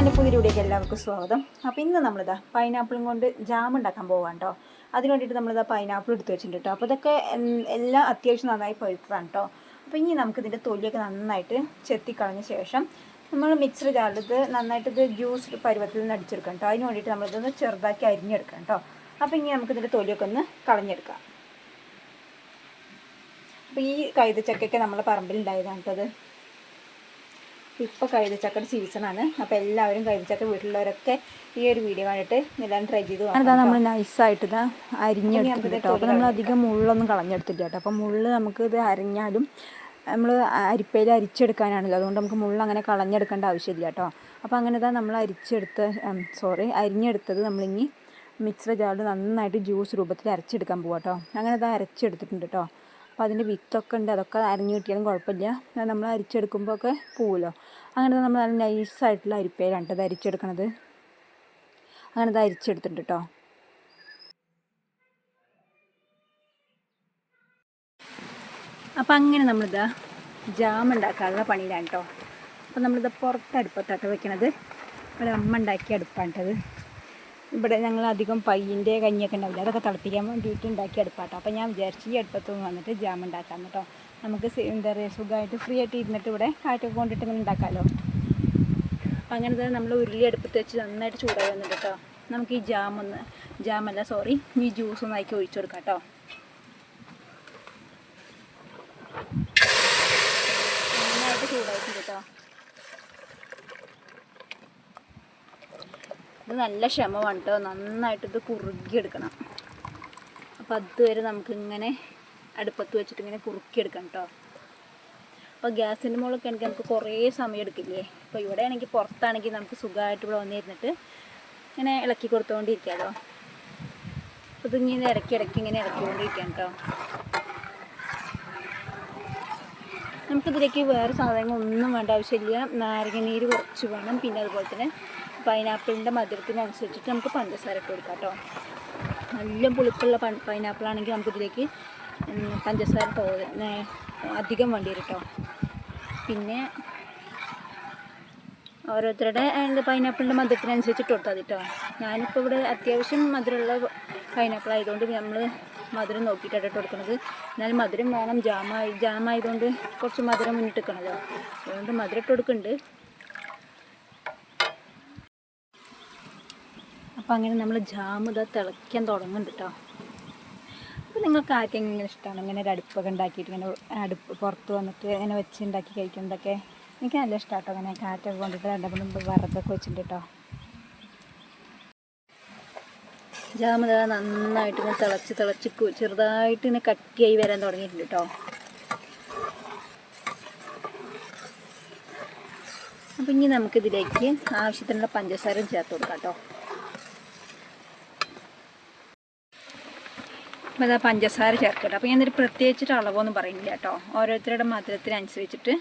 എന്റെ പുതിയ വീഡിയോക്ക് എല്ലാവർക്കും സ്വാഗതം. അപ്പോൾ ഇന്ന് നമ്മളിതാ പൈനാപ്പിളും കൊണ്ട് ജാം ഉണ്ടാക്കാൻ പോകാം കേട്ടോ അതിന് വേണ്ടിയിട്ട് നമ്മളിതാ പൈനാപ്പിൾ എടുത്ത് വെച്ചിട്ടുണ്ട് കേട്ടോ അപ്പോൾ ഇതൊക്കെ എല്ലാം അത്യാവശ്യം നന്നായി പഴുത്തതാണ് കേട്ടോ അപ്പോൾ ഇനി നമുക്ക് ഇതിന്റെ തൊലിയൊക്കെ നന്നായിട്ട് ചെത്തിക്കളഞ്ഞ ശേഷം നമ്മൾ മിക്സർ ജാറിലിത് നന്നായിട്ട് ഇത് ജ്യൂസ് പരുവത്തിൽ നിന്ന് അടിച്ചെടുക്കാം കേട്ടോ അതിന് വേണ്ടിയിട്ട് നമ്മളിതൊന്ന് ചെറുതാക്കി അരിഞ്ഞെടുക്കാം കേട്ടോ അപ്പോൾ ഇനി നമുക്ക് ഇതിന്റെ തൊലിയൊക്കെ ഒന്ന് കളഞ്ഞെടുക്കാം. അപ്പോൾ ഈ കൈതച്ചക്കൊക്കെ നമ്മളെ പറമ്പിലുണ്ടായതാണ് കേട്ടോ അത് ഇപ്പോൾ കൈതച്ചക്കയുടെ സീസണാണ് അപ്പോൾ എല്ലാവരും കൈതച്ചക്ക വീട്ടിലുള്ളവരൊക്കെ ഈ ഒരു വീഡിയോ കണ്ടിട്ട് എല്ലാവരും ട്രൈ ചെയ്ത് അതാ നമ്മൾ നൈസായിട്ട് ഇതാ അരിഞ്ഞെടുത്തിട്ട് കേട്ടോ അപ്പോൾ നമ്മൾ അധികം മുള്ളൊന്നും കളഞ്ഞെടുത്തില്ല കേട്ടോ അപ്പോൾ മുള്ള് നമുക്ക് ഇത് അരിഞ്ഞാലും നമ്മൾ അരിപ്പയിൽ അരിച്ചെടുക്കാനാണല്ലോ. അതുകൊണ്ട് നമുക്ക് മുള്ള അങ്ങനെ കളഞ്ഞെടുക്കേണ്ട ആവശ്യമില്ല കേട്ടോ അപ്പോൾ അങ്ങനെ ഇതാ നമ്മൾ അരിച്ചെടുത്ത് സോറി അരിഞ്ഞെടുത്തത് നമ്മളിങ്ങി മിക്സർ ജാറിൽ നന്നായിട്ട് ജ്യൂസ് രൂപത്തിൽ അരച്ചെടുക്കാൻ പോകാം കേട്ടോ അങ്ങനെ ഇതാ അരച്ചെടുത്തിട്ടുണ്ട് കേട്ടോ അപ്പോൾ അതിന്റെ വിത്തൊക്കെ ഉണ്ട്. അതൊക്കെ അരിഞ്ഞു കിട്ടിയാലും കുഴപ്പമില്ല. അത് നമ്മൾ അരിച്ചെടുക്കുമ്പോൾ ഒക്കെ പോവുമല്ലോ. അങ്ങനെ നമ്മൾ നല്ല നൈസായിട്ടുള്ള അരിപ്പയിലാണ് ഇത് അരിച്ചെടുക്കണത്. അങ്ങനെ അത് അരിച്ചെടുത്തിട്ടുണ്ട് കേട്ടോ. അപ്പം അങ്ങനെ നമ്മളിതാ ജാം ഉണ്ടാക്കാനുള്ള പണിയിലാണ് കേട്ടോ. അപ്പം നമ്മളിത് പുറത്ത് വെക്കണത്. ഇവിടെ അമ്മ ഉണ്ടാക്കിയ അടുപ്പാണ് കേട്ടത്. ഇവിടെ ഞങ്ങൾ അധികം പയ്യന്റെ കഞ്ഞിയൊക്കെ ഉണ്ടാവില്ല. അതൊക്കെ തിളപ്പിക്കാൻ വേണ്ടിയിട്ട് ഉണ്ടാക്കിയ അടുപ്പാട്ടോ. അപ്പോൾ ഞാൻ വിചാരിച്ചു ഈ അടുപ്പത്ത് വന്നിട്ട് ജാം ഉണ്ടാക്കാം കേട്ടോ. നമുക്ക് എന്താ പറയുക സുഖമായിട്ട് ഫ്രീ ആയിട്ട് ഇരുന്നിട്ട് ഇവിടെ കാറ്റൊക്കെ കൊണ്ടിട്ട് ഇങ്ങനെ ഉണ്ടാക്കാമല്ലോ അപ്പം അങ്ങനെ തന്നെ നമ്മൾ ഉരുളി അടുപ്പത്ത് വെച്ച് നന്നായിട്ട് ചൂടായി വന്നിട്ട് കേട്ടോ. നമുക്ക് ഈ ജാം ഒന്ന് ജാമല്ല സോറി ഈ ജ്യൂസ് ഒന്ന് ആക്കി ഒഴിച്ചു കൊടുക്കാം കേട്ടോ. നന്നായിട്ട് ചൂടായിട്ടുണ്ട് കേട്ടോ. ഇത് നല്ല ക്ഷമമാണ് കേട്ടോ നന്നായിട്ട് ഇത് കുറുകിയെടുക്കണം. അപ്പോൾ അതുവരെ നമുക്കിങ്ങനെ അടുപ്പത്ത് വെച്ചിട്ട് ഇങ്ങനെ കുറുക്കിയെടുക്കണം കേട്ടോ അപ്പോൾ ഗ്യാസിന്റെ മുകളിലൊക്കെ ആണെങ്കിൽ നമുക്ക് കുറേ സമയം എടുക്കില്ലേ? അപ്പോൾ ഇവിടെ ആണെങ്കിൽ പുറത്താണെങ്കിൽ നമുക്ക് സുഖമായിട്ട് ഇവിടെ വന്നിരുന്നിട്ട് ഇങ്ങനെ ഇളക്കി കൊടുത്തുകൊണ്ടിരിക്കാമല്ലോ അപ്പോൾ ഇതിങ്ങനെ ഇടയ്ക്ക് ഇടയ്ക്ക് ഇങ്ങനെ ഇളക്കിക്കൊണ്ടിരിക്കാം കേട്ടോ നമുക്കിതിലേക്ക് വേറെ സാധനങ്ങളൊന്നും വേണ്ട ആവശ്യമില്ല. നാരങ്ങ നീര് കുറച്ച് വേണം. പിന്നെ അതുപോലെ തന്നെ പൈനാപ്പിളിന്റെ മധുരത്തിനനുസരിച്ചിട്ട് നമുക്ക് പഞ്ചസാര ഇട്ട് കൊടുക്കാം കേട്ടോ. നല്ല പുളിപ്പുള്ള പൈനാപ്പിൾ ആണെങ്കിൽ നമുക്കിതിലേക്ക് പഞ്ചസാര തോ അധികം വേണ്ടി വരും കേട്ടോ. പിന്നെ ഓരോരുത്തരുടെ പൈനാപ്പിളിന്റെ മധുരത്തിനനുസരിച്ചിട്ട് കൊടുത്താൽ മതി കേട്ടോ. ഞാനിപ്പോൾ ഇവിടെ അത്യാവശ്യം മധുരമുള്ള പൈനാപ്പിൾ ആയതുകൊണ്ട് നമ്മൾ മധുരം നോക്കിയിട്ടാണ് ഇട്ട് കൊടുക്കുന്നത്. എന്നാൽ മധുരം വേണം ജാമായി ജാമായതുകൊണ്ട് കുറച്ച് മധുരം മുന്നിട്ട് നിൽക്കണമല്ലോ അതുകൊണ്ട് മധുരം ഇട്ട് കൊടുക്കുന്നുണ്ട്. അപ്പോൾ അങ്ങനെ നമ്മൾ ജാമ് ഇത് തിളയ്ക്കാൻ തുടങ്ങുന്നുണ്ട് കേട്ടോ അപ്പോൾ നിങ്ങൾക്ക് ആർക്കെങ്കിലും ഇഷ്ടമാണ് ഇങ്ങനെ ഒരു അടുപ്പൊക്കെ ഉണ്ടാക്കിയിട്ട് ഇങ്ങനെ അടുപ്പ് പുറത്ത് വന്നിട്ട് ഇങ്ങനെ വെച്ച് ഉണ്ടാക്കി കഴിക്കുന്നതൊക്കെ എനിക്ക് നല്ല ഇഷ്ടമാണ് കേട്ടോ അങ്ങനെ കാറ്റൊക്കെ കൊണ്ടിട്ട് രണ്ടുമൂന്ന് വറുതൊക്കെ വെച്ചിട്ടുണ്ട് കേട്ടോ നന്നായിട്ട് ഇങ്ങനെ തിളച്ച് തിളച്ച് ചെറുതായിട്ട് ഇങ്ങനെ കട്ടിയായി വരാൻ തുടങ്ങിയിട്ടുണ്ട് കേട്ടോ അപ്പം ഇനി നമുക്കിതിലേക്ക് ആവശ്യത്തിനുള്ള പഞ്ചസാരയും ചേർത്ത് കൊടുക്കാം കേട്ടോ അപ്പോൾ ആ പഞ്ചസാര ചേർക്കട്ടെ. അപ്പോൾ ഞാനൊരു പ്രത്യേകിച്ചിട്ട് അളവൊന്നും പറയുന്നില്ല കേട്ടോ. ഓരോരുത്തരുടെ മധുരത്തിനനുസരിച്ചിട്ട്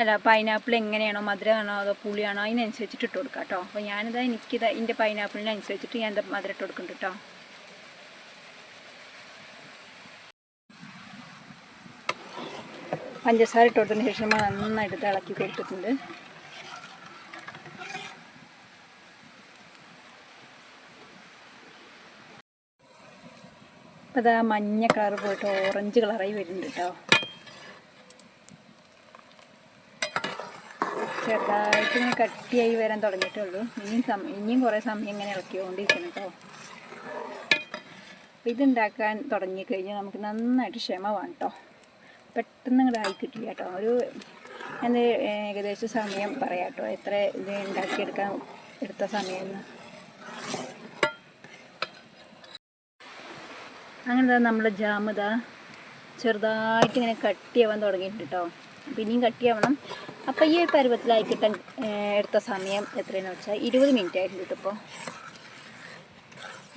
അല്ല പൈനാപ്പിൾ എങ്ങനെയാണോ മധുരമാണോ അതോ പുളിയാണോ അതിനനുസരിച്ചിട്ട് ഇട്ട് കൊടുക്കാം കേട്ടോ. അപ്പോൾ ഞാനിതാ എനിക്കിതാ എന്റെ പൈനാപ്പിളിനനുസരിച്ചിട്ട് ഞാൻ എന്താ മധുരം ഇട്ട് കൊടുക്കുന്നുണ്ട് കേട്ടോ. പഞ്ചസാര ഇട്ട് കൊടുത്തതിന് ശേഷം നന്നായിട്ട് തിളക്കി കൊടുത്തിട്ടുണ്ട്. അപ്പോൾ ആ മഞ്ഞ കളർ പോയിട്ട് ഓറഞ്ച് കളറായി വരുന്നുണ്ട് കേട്ടോ ചെറുതായിട്ട് ഇങ്ങനെ കട്ടിയായി വരാൻ തുടങ്ങിയിട്ടേ ഉള്ളൂ ഇനിയും സമയം ഇനിയും കുറേ സമയം ഇങ്ങനെ ഇളക്കിക്കൊണ്ടിരിക്കണം കേട്ടോ അപ്പോൾ ഇതുണ്ടാക്കാൻ തുടങ്ങിക്കഴിഞ്ഞാൽ നമുക്ക് നന്നായിട്ട് ക്ഷമ വേണം കേട്ടോ പെട്ടെന്ന് ഇങ്ങോട്ട് ആയി കിട്ടില്ല കേട്ടോ ഒരു എന്ത് ഏകദേശം സമയം പറയാം കേട്ടോ എത്ര ഇത് ഉണ്ടാക്കിയെടുക്കാൻ എടുത്ത സമയം അങ്ങനെ നമ്മുടെ ജാം ഇതാ ചെറുതായിട്ട് ഇങ്ങനെ കട്ടിയാവാൻ തുടങ്ങിയിട്ടുണ്ട് കേട്ടോ പിന്നെയും കട്ടിയാവണം. അപ്പോൾ ഈ ഒരു എടുത്ത സമയം എത്രയെന്ന് വെച്ചാൽ ഇരുപത് മിനിറ്റ് ആയിട്ടുണ്ട് കേട്ടോ ഇപ്പോൾ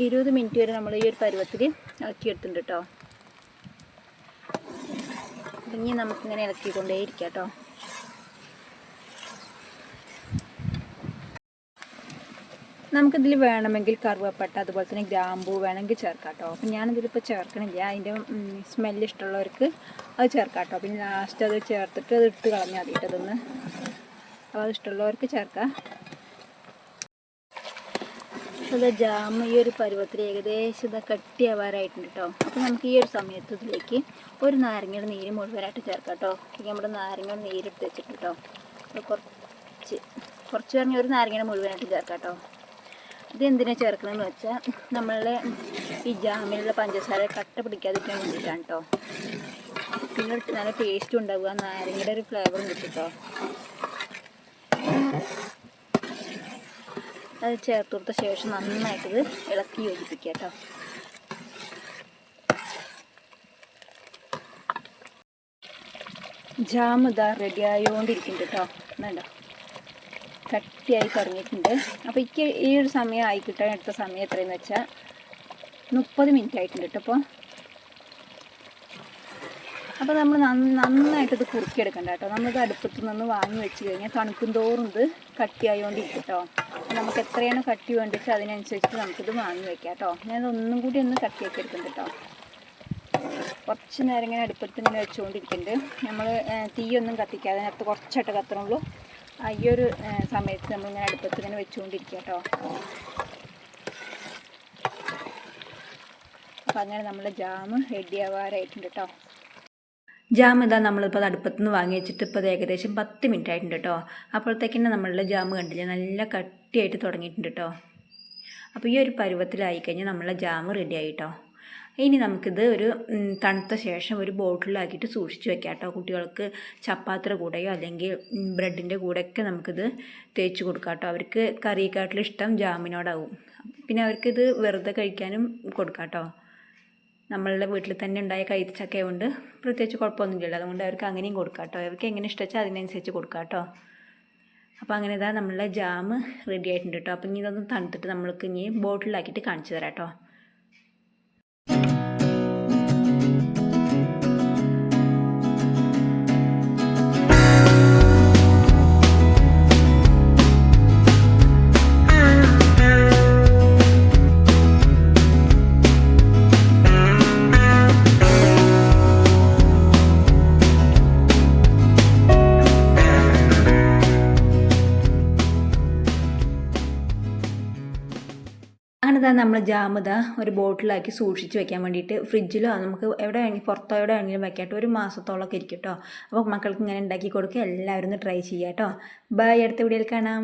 ഇരുപത് മിനിറ്റ് വരെ നമ്മൾ ഈ ഒരു പരുവത്തിൽ ഇളക്കിയെടുത്തിട്ടുണ്ട് കേട്ടോ ഇനി നമുക്കിങ്ങനെ ഇളക്കിക്കൊണ്ടേയിരിക്കാം കേട്ടോ നമുക്കിതിൽ വേണമെങ്കിൽ കറുവപ്പട്ട അതുപോലെ തന്നെ ഗ്രാമ്പൂ വേണമെങ്കിൽ ചേർക്കാം കേട്ടോ അപ്പം ഞാനിതിലിപ്പോൾ ചേർക്കണില്ല. അതിന്റെ സ്മെല്ല് ഇഷ്ടമുള്ളവർക്ക് അത് ചേർക്കാം കേട്ടോ പിന്നെ ലാസ്റ്റ് അത് ചേർത്തിട്ട് അത് ഇട്ട് കളഞ്ഞാൽ മതി അതൊന്ന് അപ്പോൾ അത് ഇഷ്ടമുള്ളവർക്ക് ചേർക്കാം. അത് ജാം ഈ ഒരു പരുവത്തിൽ ഏകദേശം ഇത് കട്ടിയാവാറായിട്ടുണ്ട് കേട്ടോ. അപ്പോൾ നമുക്ക് ഈ ഒരു സമയത്ത് ഇതിലേക്ക് ഒരു നാരങ്ങയുടെ നീര് മുഴുവനായിട്ട് ചേർക്കാം കേട്ടോ. നമ്മുടെ നാരങ്ങയുടെ നീരെടുത്ത് വെച്ചിട്ട് കേട്ടോ. കുറച്ച് കുറച്ച് പറഞ്ഞ ഒരു നാരങ്ങയുടെ മുഴുവനായിട്ട് ചേർക്കാം കേട്ടോ. ഇത് എന്തിനാണ് ചേർക്കണമെന്ന് വെച്ചാൽ നമ്മളെ ഈ ജാമിലുള്ള പഞ്ചസാര കട്ട പിടിക്കാതിരിക്കാൻ വേണ്ടിയിട്ടാണ് കേട്ടോ പിന്നെ നല്ല ടേസ്റ്റും ഉണ്ടാവുക. നാരങ്ങയുടെ ഒരു ഫ്ലേവറും കിട്ടും കേട്ടോ അത് ചേർത്ത് കൊടുത്ത ശേഷം നന്നായിട്ട് ഇളക്കി യോജിപ്പിക്കുക കേട്ടോ ജാം ഇതാ റെഡി ആയിക്കൊണ്ടിരിക്കുന്നുണ്ട് കേട്ടോ വേണ്ട. കട്ടിയായി കുറഞ്ഞിട്ടുണ്ട് അപ്പോൾ എനിക്ക് ഈ ഒരു സമയം ആയി കിട്ടാൻ എടുത്ത സമയം എത്രയെന്ന് വെച്ചാൽ മുപ്പത് മിനിറ്റ് ആയിട്ടുണ്ട് കേട്ടോ അപ്പോൾ അപ്പോൾ നമ്മൾ നന്നായിട്ട് ഇത് കുറുക്കിയെടുക്കണ്ട കേട്ടോ നമ്മളിത് അടുപ്പത്ത് നിന്ന് വാങ്ങി വെച്ച് കഴിഞ്ഞാൽ തണുക്കും തോറും ഇത് കട്ടിയായോണ്ടിരിക്കും കേട്ടോ നമുക്ക് എത്രയാണ് കട്ടി വേണ്ടിച്ച് അതിനനുസരിച്ച് നമുക്കിത് വാങ്ങി വെക്കാം കേട്ടോ ഞാൻ ഒന്നും കൂടി ഒന്ന് കട്ടിയാക്കി എടുക്കുന്നുണ്ട് കേട്ടോ കുറച്ച് നേരം ഇങ്ങനെ അടുപ്പത്ത് ഇങ്ങനെ വെച്ചുകൊണ്ടിരിക്കുന്നുണ്ട് നമ്മൾ തീയൊന്നും കത്തിക്കാതെ അതിനകത്ത് കുറച്ചായിട്ട് കത്തണുള്ളൂ. ഈ ഒരു സമയത്ത് നമ്മളിങ്ങനെ അടുപ്പത്ത് ഇങ്ങനെ വെച്ചുകൊണ്ടിരിക്കുക കേട്ടോ. അപ്പം അങ്ങനെ നമ്മൾ ജാം റെഡി ആവാറായിട്ടുണ്ട് കേട്ടോ. ജാം ഇതാ നമ്മളിപ്പോൾ അടുപ്പത്ത് നിന്ന് വാങ്ങി വെച്ചിട്ട് ഇപ്പോൾ ഏകദേശം പത്ത് മിനിറ്റ് ആയിട്ടുണ്ട് കേട്ടോ. അപ്പോഴത്തേക്കിനെ നമ്മളുടെ ജാം കണ്ടില്ല? നല്ല കട്ടിയായിട്ട് തുടങ്ങിയിട്ടുണ്ട് കേട്ടോ. അപ്പോൾ ഈ ഒരു പരുവത്തിലായി കഴിഞ്ഞാൽ നമ്മളെ ജാം റെഡി ആയിട്ടോ ഇനി നമുക്കിത് ഒരു തണുത്ത ശേഷം ഒരു ബോട്ടിലാക്കിയിട്ട് സൂക്ഷിച്ച് വെക്കാം കേട്ടോ കുട്ടികൾക്ക് ചപ്പാത്തിയുടെ കൂടെയോ അല്ലെങ്കിൽ ബ്രെഡിന്റെ കൂടെയൊക്കെ നമുക്കിത് തേച്ച് കൊടുക്കാം കേട്ടോ അവർക്ക് കറിയെക്കാട്ടിലും ഇഷ്ടം ജാമിനോടാവും. പിന്നെ അവർക്കിത് വെറുതെ കഴിക്കാനും കൊടുക്കാം കേട്ടോ നമ്മളുടെ വീട്ടിൽ തന്നെ ഉണ്ടായ കൈത്തച്ചക്ക കൊണ്ട് പ്രത്യേകിച്ച് കുഴപ്പമൊന്നുമില്ലല്ലോ. അതുകൊണ്ട് അവർക്ക് അങ്ങനെയും കൊടുക്കാം കേട്ടോ അവർക്ക് എങ്ങനെ ഇഷ്ടച്ചാൽ അതിനനുസരിച്ച് കൊടുക്കാം കേട്ടോ അപ്പോൾ അങ്ങനെ ഇതാ നമ്മളുടെ ജാം റെഡി ആയിട്ടുണ്ട് കേട്ടോ. അപ്പം ഇനി ഇതൊന്ന് തണുത്തിട്ട് നമ്മൾക്ക് ഇനി ബോട്ടിലാക്കിയിട്ട് കാണിച്ചു തരാം കേട്ടോ അങ്ങനെതാ നമ്മൾ ജാമുത ഒരു ബോട്ടിലാക്കി സൂക്ഷിച്ച് വെക്കാൻ വേണ്ടിയിട്ട്. ഫ്രിഡ്ജിലോ നമുക്ക് എവിടെ വേണമെങ്കിൽ പുറത്തോ എവിടെ വേണമെങ്കിലും വെക്കാട്ടോ ഒരു മാസത്തോളമൊക്കെ ഇരിക്കും അപ്പോൾ മക്കൾക്ക് ഇങ്ങനെ ഉണ്ടാക്കി കൊടുക്കുക. എല്ലാവരും ഒന്ന് ട്രൈ ചെയ്യാം കേട്ടോ. ബൈ. അടുത്ത വീഡിയോയിൽ കാണാം.